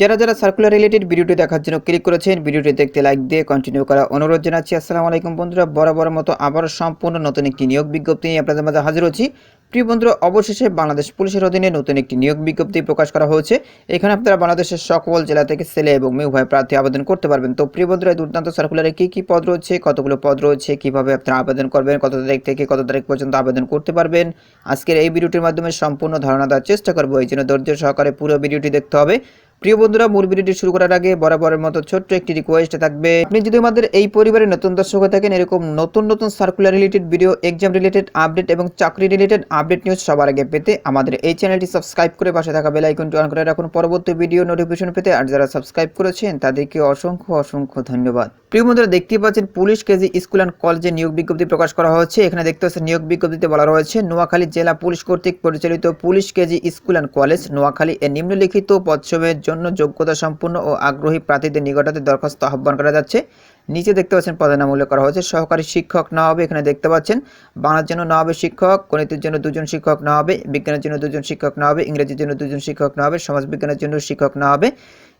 যারা যারা circular related ভিডিওটি দেখার জন্য ক্লিক করেছেন ভিডিওটি দেখতে লাইক দিয়ে কন্টিনিউ করা অনুরোধ জানাচ্ছি। আসসালামু আলাইকুম বন্ধুরা, বরাবর মতো আবারও সম্পূর্ণ নতুন একটি নিয়োগ বিজ্ঞপ্তি নিয়ে আপনাদের মাঝে হাজির হচ্ছি। প্রিয় বন্ধুরা, অবশেষে বাংলাদেশ পুলিশের অধীনে নতুন একটি নিয়োগ বিজ্ঞপ্তি প্রকাশ করা হয়েছে। এখানে আপনারা বাংলাদেশের সকল জেলা থেকে ছেলে এবং মেয়ে উভয় প্রার্থী আবেদন করতে পারবেন। তো প্রিয় বন্ধুরা দুর্দান্ত সার্কুলারে কী কী পদ রয়েছে, কতগুলো পদ রয়েছে, কীভাবে আপনারা আবেদন করবেন, কত তারিখ থেকে কত তারিখ পর্যন্ত আবেদন করতে পারবেন, আজকের এই ভিডিওটির মাধ্যমে সম্পূর্ণ ধারণা দেওয়ার চেষ্টা করব। এই জন্য ধৈর্য সহকারে পুরো ভিডিওটি দেখতে হবে। প্রিয় বন্ধুরা, মূল ভিডিওটি শুরু করার আগে বরাবরের মতো ছোট্ট একটি রিকোয়েস্ট থাকবে। আপনি যদি আমাদের এই পরিবারের নতুন দর্শক হয়ে থাকেন, এরকম নতুন নতুন circular related video exam related update এবং চাকরি রিলেটেড আপডেট নিউজ সবার আগে পেতে আমাদের এই চ্যানেলটি সাবস্ক্রাইব করে পাশে থাকা বেল আইকনটি অন করে রাখুন। পরবর্তী ভিডিও নোটিফিকেশন পেতে আর যারা সাবস্ক্রাইব করেছেন, তাদেরকে অসংখ্য অসংখ্য ধন্যবাদ। প্রিয় বন্ধুরা, দেখতেই পাচ্ছেন পুলিশ কেজি স্কুল অ্যান্ড কলেজে নিয়োগ বিজ্ঞপ্তি প্রকাশ করা হয়েছে এখানে দেখতে পাচ্ছেন নিয়োগ বিজ্ঞপ্তিতে বলা রয়েছে, নোয়াখালী জেলা পুলিশ কর্তৃক পরিচালিত police KG school and college Noakhali এর নিম্নলিখিত পদসমূহের জন্য যোগ্যতা সম্পূর্ণ ও আগ্রহী প্রার্থীদের নিকটাতে দরখাস্ত আহ্বান করা যাচ্ছে। নিচে দেখতে পাচ্ছেন পদের নাম উল্লেখ করা হয়েছে, সহকারী শিক্ষক না হবে। এখানে দেখতে পাচ্ছেন, বাংলার জন্য না হবে শিক্ষক, গণিতের জন্য দুজন শিক্ষক না হবে, বিজ্ঞানের জন্য দুজন শিক্ষক না হবে, ইংরেজির জন্য দুজন শিক্ষক না হবে, সমাজবিজ্ঞানের জন্য শিক্ষক না হবে,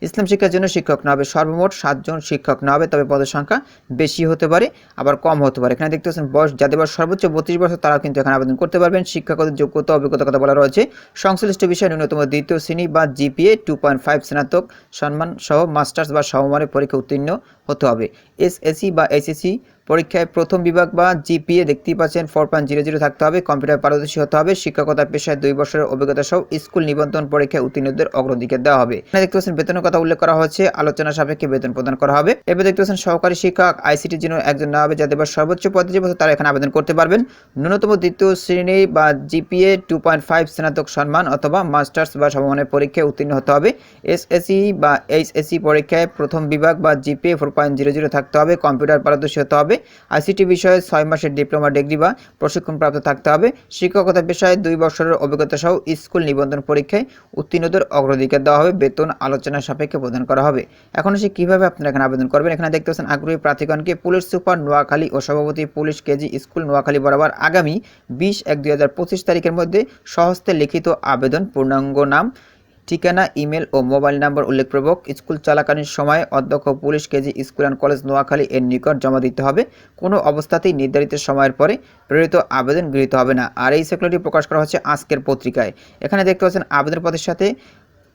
ইসলাম শিক্ষার জন্য শিক্ষক না হবে। সর্বমোট সাতজন শিক্ষক না হবে, তবে পদের সংখ্যা বেশি হতে পারে, আবার কম হতে পারে। এখানে দেখতে পাচ্ছেন বয়স, যাদের বয়স সর্বোচ্চ বত্রিশ বছর তারা কিন্তু এখানে আবেদন করতে পারবেন। শিক্ষাগত যোগ্যতা, অভিজ্ঞতা কথা বলা রয়েছে। সংশ্লিষ্ট বিষয়ে ন্যূনতম দ্বিতীয় শ্রেণি বা জিপিএ টু পয়েন্ট ফাইভ স্নাতক সম্মান সহ মাস্টার্স বা সমমানের পরীক্ষা উত্তীর্ণ হতে হবে। এসএসসি বা এসএসসি পরীক্ষায় প্রথম বিভাগ বা জিপিএ দেখতেই পাচ্ছেন ফোর পয়েন্ট জিরো জিরো থাকতে হবে কম্পিউটার পারদর্শী হতে হবে, শিক্ষকতা পেশায় দুই বছরের অভিজ্ঞতা সহ স্কুল নিবন্ধন পরীক্ষায় উত্তীর্ণদের অগ্রাধিকার দেওয়া হবে। এখানে দেখতে পাচ্ছেন বেতনের কথা উল্লেখ করা হচ্ছে আলোচনা সাপেক্ষে বেতন প্রদান করা হবে। এবার দেখতে পাচ্ছেন সহকারী শিক্ষক আইসিটির জন্য একজন না হবে যাদের বা সর্বোচ্চ পঁয়ত্রিশ বছর তারা এখানে আবেদন করতে পারবেন। ন্যূনতম দ্বিতীয় শ্রেণি বা জিপিএ টু পয়েন্ট ফাইভ স্নাতক সম্মান অথবা মাস্টার্স বা সমমানের পরীক্ষায় উত্তীর্ণ হতে হবে। এসএসসি বা এইচএসসি পরীক্ষায় প্রথম বিভাগ বা GPA four point zero zero থাকতে হবে কম্পিউটার পারদর্শী হতে হবে। আইসিটি বিষয়ে ছয় মাসের ডিপ্লোমা, ডিগ্রি বা প্রশিক্ষণপ্রাপ্ত থাকতে হবে। শিক্ষকতা পেশায় দুই বছরের অভিজ্ঞতা সহ স্কুল নিবন্ধন পরীক্ষায় উত্তীর্ণদের অগ্রাধিকার দেওয়া হবে। বেতন আলোচনা সাপেক্ষে প্রদান করা হবে। এখন সে কীভাবে আপনারা এখানে আবেদন করবেন? এখানে দেখতে পাচ্ছেন আগ্রহী প্রার্থীগণকে পুলিশ সুপার নোয়াখালী ও সভাপতি পুলিশ কেজি স্কুল নোয়াখালী বরাবর আগামী বিশ এক দুই তারিখের মধ্যে সহস্তে লিখিত আবেদন, পূর্ণাঙ্গ নাম ঠিকানা, ইমেল ও মোবাইল নাম্বার উল্লেখপূর্বক, স্কুল চলাকালীন সময়ে অধ্যক্ষ police KG school and college Noakhali এর নিকট জমা দিতে হবে। কোনো অবস্থাতেই নির্ধারিত সময়ের পরে প্রেরিত আবেদন গৃহীত হবে না। আর এই সার্কুলারটি প্রকাশ করা হচ্ছে আজকের পত্রিকায়। এখানে দেখতে পাচ্ছেন আবেদন পদের সাথে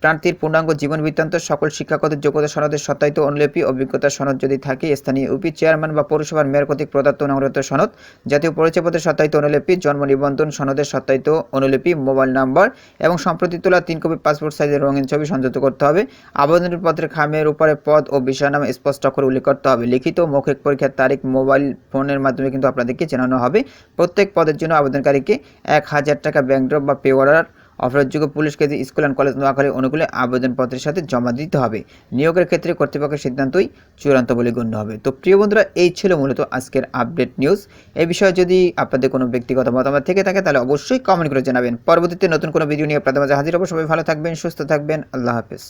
প্রার্থীর পূর্ণাঙ্গ জীবন বৃত্তান্ত, সকল শিক্ষাগত যোগ্যতা সনদের সত্যায়িত অনুলিপি, অভিজ্ঞতা সনদ যদি থাকে, স্থানীয় ইউপি চেয়ারম্যান বা পৌরসভার মেয়র কর্তৃক প্রদত্ত অনুরোধ সনদ, জাতীয় পরিচয়পত্রের সত্যায়িত অনুলিপি, জন্ম নিবন্ধন সনদের সত্যায়িত অনুলিপি, মোবাইল নাম্বার এবং সম্প্রতি তোলা তিন কপি পাসপোর্ট সাইজের রঙিন ছবি সংযুক্ত করতে হবে। আবেদনের পত্রের খামের উপরে পদ ও বিষয় নাম স্পষ্ট করে উল্লেখ করতে হবে। লিখিত মৌখিক পরীক্ষার তারিখ মোবাইল ফোনের মাধ্যমে কিন্তু আপনাদেরকে জানানো হবে। প্রত্যেক পদের জন্য আবেদনকারীকে এক হাজার টাকা ব্যাংক ড্রপ বা pay order অপরাধযোগ্য police school and college Noakhali অনুকূলে আবেদনপত্রের সাথে জমা দিতে হবে, নিয়োগের ক্ষেত্রে কর্তৃপক্ষের সিদ্ধান্তই চূড়ান্ত বলে গণ্য হবে। তো প্রিয় বন্ধুরা, এই ছিল মূলত আজকের আপডেট নিউজ। এই বিষয়ে যদি আপনাদের কোনো ব্যক্তিগত মতামত থেকে থাকে, তাহলে অবশ্যই কমেন্ট করে জানাবেন। পরবর্তীতে নতুন কোনো ভিডিও নিয়ে আপনাদের মাঝে হাজির হব। সবাই ভালো থাকবেন, সুস্থ থাকবেন। আল্লাহ হাফেজ।